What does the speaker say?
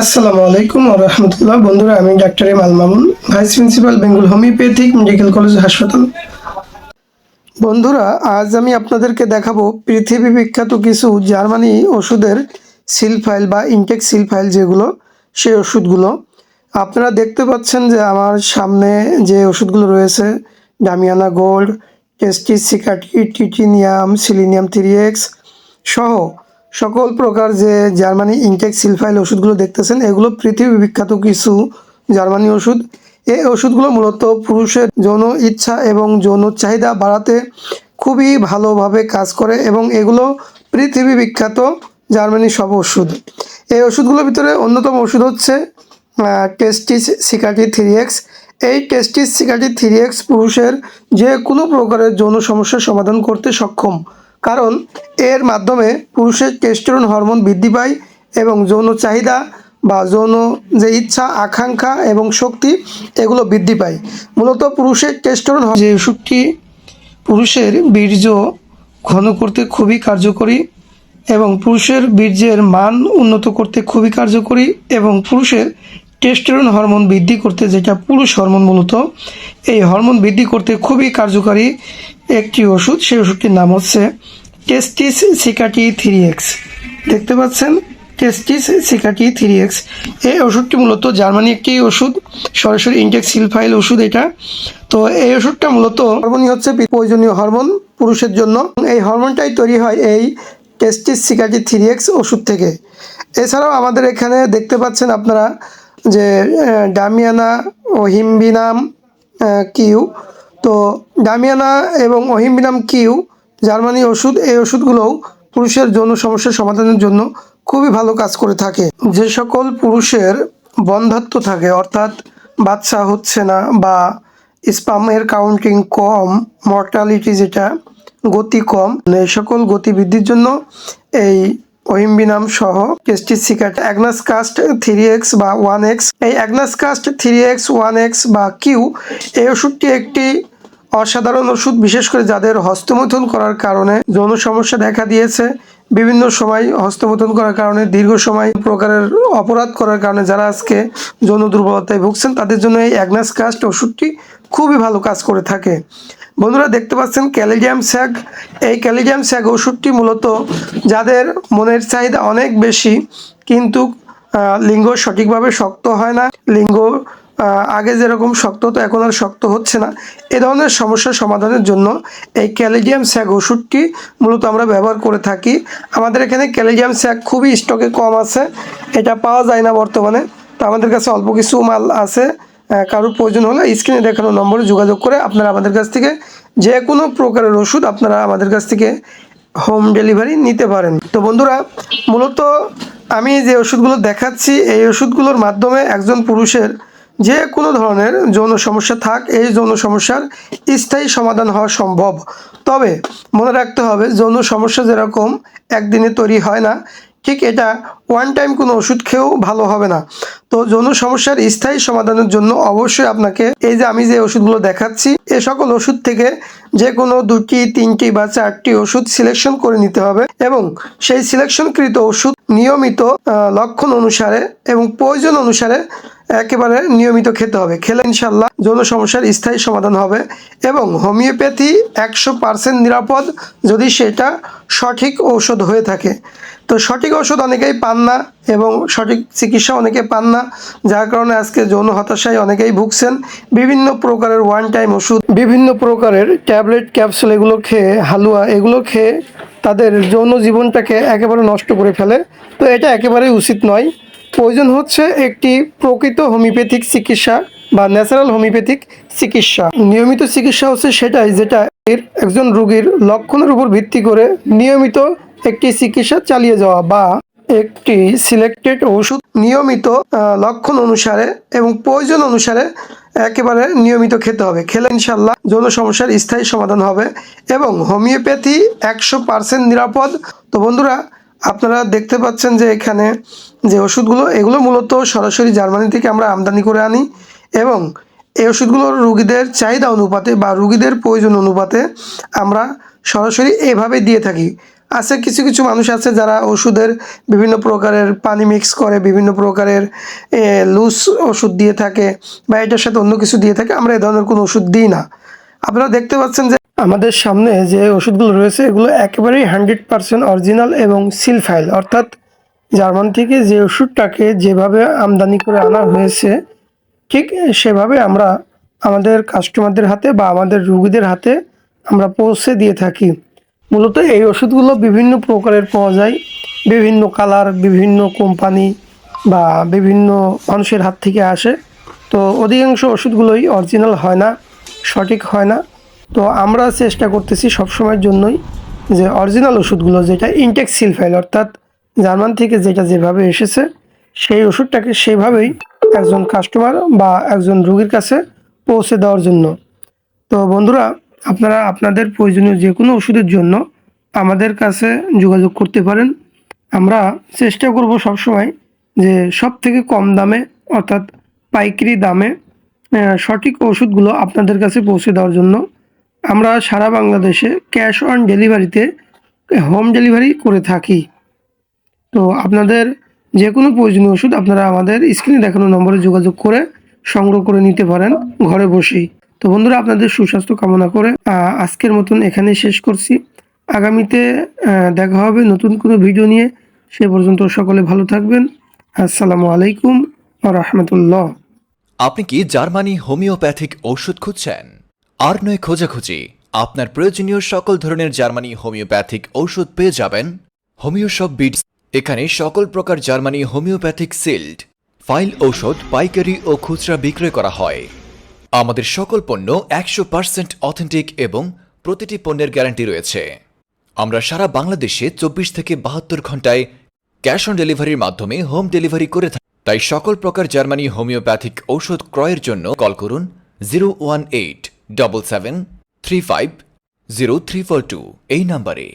আসসালামু আলাইকুম রহমতুল্লাহ। বন্ধুরা, আমি doctor M Mamun, vice principal, Bengal homeopathic medical college, হাসপাতাল। বন্ধুরা, আজ আমি আপনাদেরকে দেখাবো পৃথিবী বিখ্যাত কিছু জার্মানি ওষুধের সিল ফাইল বা ইনটেক সিল ফাইল যেগুলো, সেই ওষুধগুলো। আপনারা দেখতে পাচ্ছেন যে আমার সামনে যে ওষুধগুলো রয়েছে, ডামিয়ানা গোল্ড, টেস্টিস সিকাটি টিটিনিয়াম, সিলিনিয়াম থ্রি এক্স সহ সকল প্রকার যে জার্মানি ইনটেক সিলফাইল ওষুধগুলো দেখতেছেন, এগুলো পৃথিবী বিখ্যাত কিছু জার্মানি ওষুধ। এই ওষুধগুলো মূলত পুরুষের যৌন ইচ্ছা এবং যৌন চাহিদা বাড়াতে খুবই ভালোভাবে কাজ করে এবং এগুলো পৃথিবী বিখ্যাত জার্মানি সব ওষুধ। এই ওষুধগুলোর ভিতরে অন্যতম ওষুধ হচ্ছে টেস্টিস সিকাটি থ্রি এক্স এই টেস্টিস সিকাটি থ্রি এক্স পুরুষের যে কোনো প্রকারের যৌন সমস্যার সমাধান করতে সক্ষম। কারণ এর মাধ্যমে পুরুষের টেস্টোরন হরমোন বৃদ্ধি পায় এবং যৌন চাহিদা বা যৌন যে ইচ্ছা, আকাঙ্ক্ষা এবং শক্তি, এগুলো বৃদ্ধি পায়। মূলত পুরুষের টেস্টোরন যে ওষুধটি পুরুষের বীর্য ঘন করতে খুবই কার্যকরী এবং পুরুষের বীর্যের মান উন্নত করতে খুবই কার্যকরী এবং পুরুষের টেস্টোরন হরমোন বৃদ্ধি করতে যেটা পুরুষ হরমোন মূলত, এই হরমোন বৃদ্ধি করতে খুবই কার্যকারী একটি ওষুধ, সেই ওষুধটির নাম হচ্ছে টেস্টিস সিকাটি থ্রি এক্স দেখতে পাচ্ছেন? টেস্টিস সিকাটি থ্রি এক্স এই ওষুধটি মূলত জার্মানি একটি ওষুধ, সরাসরি ইনটেক সিলফাইল ওষুধ এটা। তো এই ওষুধটা মূলত হরমোনই হচ্ছে প্রয়োজনীয় হরমোন পুরুষের জন্য। এই হরমোনটাই তৈরি হয় এই টেস্টিস সিকাটি থ্রি এক্স ওষুধ থেকে। এছাড়াও আমাদের এখানে দেখতে পাচ্ছেন আপনারা যে ডামিয়ানা ও কিউ। তো ডামিয়ানা এবং অহিমবিনাম কিউ, জার্মানি ওষুধ, এই ওষুধগুলোও পুরুষের যৌন সমস্যার সমাধানের জন্য খুবই ভালো কাজ করে থাকে। যে সকল পুরুষের বন্ধাত্ব থাকে, অর্থাৎ বাচ্চা হচ্ছে না বা স্পামের কাউন্টিং কম মর্টালিটি যেটা, গতি কম, এই সকল গতি বৃদ্ধির জন্য এই ওহিম্বিনাম সহ টেস্টিসিকাট অ্যাগনাস কাস্ট থ্রি এক্স বা ওয়ান এক্স এই agnus cast three X one X বা কিউ এই ওষুধটি একটি অসাধারণ ওষুধ, বিশেষ করে যাদের হস্তমৈথুন করার কারণে যৌন সমস্যা দেখা দিয়েছে। বিভিন্ন সময় হস্তমৈথুন করার কারণে, দীর্ঘ সময় প্রকারের অপরাধ করার কারণে যারা আজকে যৌন দুর্বলতায় ভুগছেন, তাদের জন্য এই অ্যাগনাস কাস্ট ওষুধটি খুবই ভালো কাজ করে থাকে। বন্ধুরা দেখতে পাচ্ছেন ক্যালিডিয়াম স্যাগ। এই ক্যালিডিয়াম স্যাগ ওষুধটি মূলত যাদের মনের চাহিদা অনেক বেশি, কিন্তু লিঙ্গ সঠিকভাবে শক্ত হয় না। লিঙ্গ আগে যেরকম শক্ত হতো এখন আর শক্ত হচ্ছে না। এ ধরনের সমস্যার সমাধানের জন্য এই ক্যালিডিয়াম স্যাগ ওষুধটি মূলত আমরা ব্যবহার করে থাকি। আমাদের এখানে ক্যালিডিয়াম স্যাগ খুবই স্টকে কম আছে, এটা পাওয়া যায় না বর্তমানে। তো আমাদের কাছে অল্প কিছু মাল আছে। কারোর প্রয়োজন হলে স্ক্রিনে দেখানো নম্বরে যোগাযোগ করে আপনারা আমাদের কাছ থেকে যে কোনো প্রকারের ওষুধ আপনারা আমাদের কাছ থেকে হোম ডেলিভারি নিতে পারেন। তো বন্ধুরা, মূলত আমি যে ওষুধগুলো দেখাচ্ছি, এই ওষুধগুলোর মাধ্যমে একজন পুরুষের যে কোনো ধরনের যৌন সমস্যা থাক, এই যৌন সমস্যার স্থায়ী সমাধান হওয়া সম্ভব। তবে মনে রাখতে হবে, যৌন সমস্যা যেরকম একদিনে তৈরি হয় না ঠিক এটা ওয়ান টাইম কোনো ওষুধ খেয়েও ভালো হবে না। তো যৌন সমস্যার স্থায়ী সমাধানের জন্য অবশ্যই আপনাকে এই যে আমি যে ওষুধগুলো দেখাচ্ছি, এ সকল ওষুধ থেকে যে কোনো দুটি, তিনটি বা চারটি ওষুধ সিলেকশন করে নিতে হবে এবং সেই সিলেকশনকৃত ওষুধ নিয়মিত লক্ষণ অনুসারে এবং প্রয়োজন অনুসারে একেবারে নিয়মিত খেতে হবে। খেলে ইনশাল্লাহ যৌন সমস্যার স্থায়ী সমাধান হবে এবং হোমিওপ্যাথি একশো পার্সেন্ট নিরাপদ যদি সেটা সঠিক ঔষধ হয়ে থাকে। তো সঠিক ওষুধ অনেকেই পান না এবং সঠিক চিকিৎসা অনেকে পান না, যার কারণে আজকে যৌন হতাশায় অনেকেই ভুগছেন। বিভিন্ন প্রকারের ওয়ান টাইম ওষুধ, বিভিন্ন প্রকারের ট্যাবলেট, ক্যাপসুল এগুলো খেয়ে, হালুয়া এগুলো খেয়ে তাদের যৌন জীবনটাকে একেবারে নষ্ট করে ফেলে। তো এটা একেবারেই উচিত নয়। প্রয়োজন হচ্ছে একটি প্রকৃত হোমিওপ্যাথিক চিকিৎসা বা ন্যাচারাল হোমিওপ্যাথিক চিকিৎসা। নিয়মিত চিকিৎসা হচ্ছে সেটাই যেটা এর একজন রোগীর লক্ষণের উপর ভিত্তি করে নিয়মিত একটি চিকিৎসা চালিয়ে যাওয়া বা একটি সিলেক্টেড ওষুধ নিয়মিত লক্ষণ অনুসারে এবং প্রয়োজন অনুসারে একেবারে নিয়মিত খেতে হবে। খেলে ইনশাল্লাহ যৌন সমস্যার স্থায়ী সমাধান হবে এবং হোমিওপ্যাথি একশো পার্সেন্ট নিরাপদ। তো বন্ধুরা আপনারা দেখতে পাচ্ছেন যে এখানে যে ওষুধগুলো, এগুলো মূলত সরাসরি জার্মানি থেকে আমরা আমদানি করে আনি এবং এই ওষুধগুলোর রুগীদের চাহিদা অনুপাতে বা রুগীদের প্রয়োজন অনুপাতে আমরা সরাসরি এভাবে দিয়ে থাকি। আছে কিছু কিছু মানুষ আছে যারা ওষুধের বিভিন্ন প্রকারের পানি মিক্স করে, বিভিন্ন প্রকারের লুজ ওষুধ দিয়ে থাকে বা এটার সাথে অন্য কিছু দিয়ে থাকে। আমরা এ ধরনের কোনো ওষুধ দিই না। আপনারা দেখতে পাচ্ছেন যে আমাদের সামনে যে ওষুধগুলো রয়েছে, এগুলো একেবারেই হান্ড্রেড পার্সেন্ট অরিজিনাল এবং সিল ফাইল। অর্থাৎ জার্মান থেকে যে ওষুধটাকে যেভাবে আমদানি করে আনা হয়েছে, ঠিক সেভাবে আমরা আমাদের কাস্টমারদের হাতে বা আমাদের রুগীদের হাতে আমরা পৌঁছে দিয়ে থাকি। মূলত এই ওষুধগুলো বিভিন্ন প্রকারের পাওয়া যায়। বিভিন্ন কালার, বিভিন্ন কোম্পানি বা বিভিন্ন মানুষের হাত থেকে আসে। তো অধিকাংশ ওষুধগুলোই অরিজিনাল হয় না, সঠিক হয় না। তো আমরা চেষ্টা করতেছি সবসময়ের জন্যই যে অরিজিনাল ওষুধগুলো, যেটা ইনটেক সিলফাইল অর্থাৎ জার্মান থেকে যেটা যেভাবে এসেছে, সেই ওষুধটাকে সেভাবেই একজন কাস্টমার বা একজন রুগীর কাছে পৌঁছে দেওয়ার জন্য। তো বন্ধুরা, আপনারা আপনাদের প্রয়োজনীয় যে কোনো ওষুধের জন্য আমাদের কাছে যোগাযোগ করতে পারেন। আমরা চেষ্টা করব সবসময় যে সব থেকে কম দামে, অর্থাৎ পাইকারি দামে সঠিক ওষুধগুলো আপনাদের কাছে পৌঁছে দেওয়ার জন্য। আমরা সারা বাংলাদেশে ক্যাশ অন ডেলিভারিতে হোম ডেলিভারি করে থাকি। তো আপনাদের যে কোনো প্রয়োজনীয় ওষুধ আপনারা আমাদের স্ক্রিনে দেখানো নম্বরে যোগাযোগ করে সংগ্রহ করে নিতে পারেন ঘরে বসেই। তো বন্ধুরা, আপনাদের সুস্বাস্থ্য কামনা করে আজকের মতন এখানে শেষ করছি। আগামীতে দেখা হবে নতুন কোনো ভিডিও নিয়ে। সে পর্যন্ত সকলে ভালো থাকবেন। আসসালামু আলাইকুম ও রহমতুল্লাহ। আপনি কি জার্মানি হোমিওপ্যাথিক ঔষধ খুঁজছেন? আর নয় খোঁজাখুঁজি। আপনার প্রয়োজনীয় সকল ধরনের জার্মানি হোমিওপ্যাথিক ঔষধ পেয়ে যাবেন। Homeo bits. এখানে সকল প্রকার জার্মানি হোমিওপ্যাথিক সিল্ড, ফাইল ঔষধ, পাইকারি ও খুচরা বিক্রয় করা হয়। আমাদের সকল পণ্য একশো পার্সেন্ট অথেন্টিক এবং প্রতিটি পণ্যের গ্যারান্টি রয়েছে। আমরা সারা বাংলাদেশে চব্বিশ থেকে বাহাত্তর ঘন্টায় ক্যাশ অন ডেলিভারির মাধ্যমে হোম ডেলিভারি করে থাকি। তাই সকল প্রকার জার্মানি হোমিওপ্যাথিক ঔষধ ক্রয়ের জন্য কল করুন zero one eight double seven three five zero three four two এই নাম্বারে